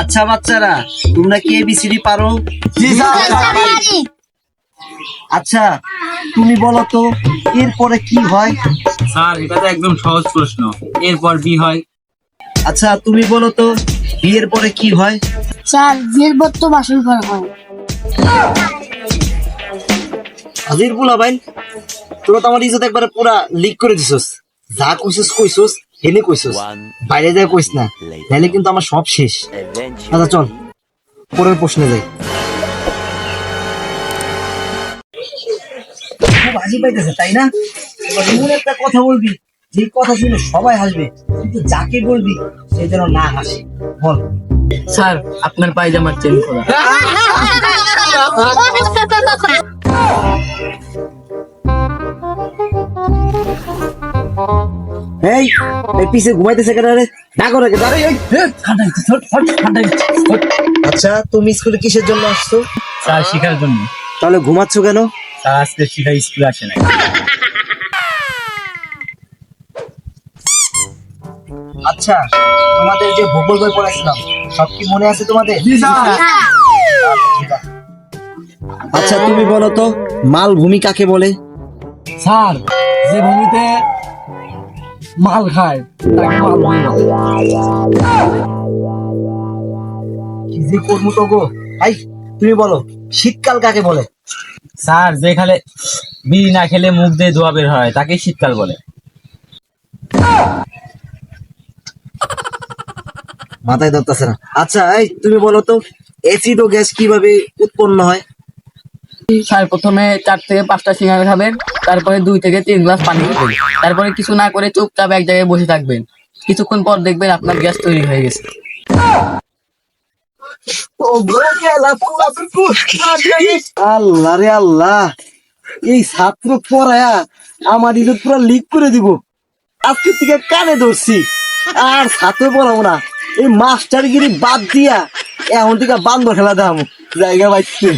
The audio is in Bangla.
আচ্ছা বাচ্চারা তোমরা কি এবিসিডি পারো? আচ্ছা তুমি বলো তো এরপরে কি হয়? স্যার এটা তো একদম সহজ প্রশ্ন। এরপর বি হয়। আচ্ছা তুমি বলো তো বিয়ের পরে কি হয়? স্যার বিয়ের পর তো বাসন করা হয়। হাজির বুলা ভাই তোরা তো আমার ইজ্জত একবারে পুরা লিক করে দিছস। যা কইছস কইছস হেনে কইছস বাইরে যায় কইস না। তাহলে কিন্তু আমার সব শেষ। আচ্ছা চল। পরের প্রশ্নে যাই। খুব হাসি পাইতেছে তাই না? এবার এমন একটা কথা বলবি যে কথা শুনে সবাই হাসবে কিন্তু যাকে বলবি সে যেন না হাসে। বল। স্যার আপনার পায়জামার চেন খোলা। এই এই পিছে ঘুমাইতেছে কেন রে? না করে কে? দাঁড়াই এই আচ্ছা তুমি স্কুলে কিসের জন্য আসছো? স্যার শিখার জন্য। তাহলে ঘুমাচ্ছ কেন? স্যার আজকে শিখা স্কুলে আসে নাই। আচ্ছা তোমাদের যে ভূগোল বই পড়াইছিলাম সব কি মনে আছে তোমাদের? আচ্ছা তুমি বলো তো মালভূমি কাকে বলে? স্যার যে ভূমিতে মাল খায় তাকে বলে। কি যে করব তো গো? ভাই তুমি বলো শীতকাল কাকে বলে? স্যার যে খালে বিড়ি না খেলে মুখ দিয়ে ধোয়া বের হয় তাকে শীতকাল বলে। মাথায় ধরতেছে না। আচ্ছা এই তুমি বলো তো অ্যাসিড ও গ্যাস কীভাবে উৎপন্ন হয়? স্যার প্রথমে চার থেকে পাঁচটা সিঙ্গারা খাবেন তারপরে দুই থেকে তিন গ্লাস পানি খাবেন তারপরে কিছু না করে চুপচাপ এক জায়গায় বসে থাকবেন। কিছুক্ষণ পর দেখবেন আপনার গ্যাস তৈরি হয়ে গেছে। আল্লাহ রে আল্লাহ, এই ছাত্র পড়ায়া আমার ইজত পুরো লিক করে দিব। আজকে থেকে কানে ধরছি। আর ছাত্র পড়াবো না। এই মাস্টারগিরি বাদ দিয়া এখন থেকে বান্ধব খেলা দাম জায়গা পাইছি।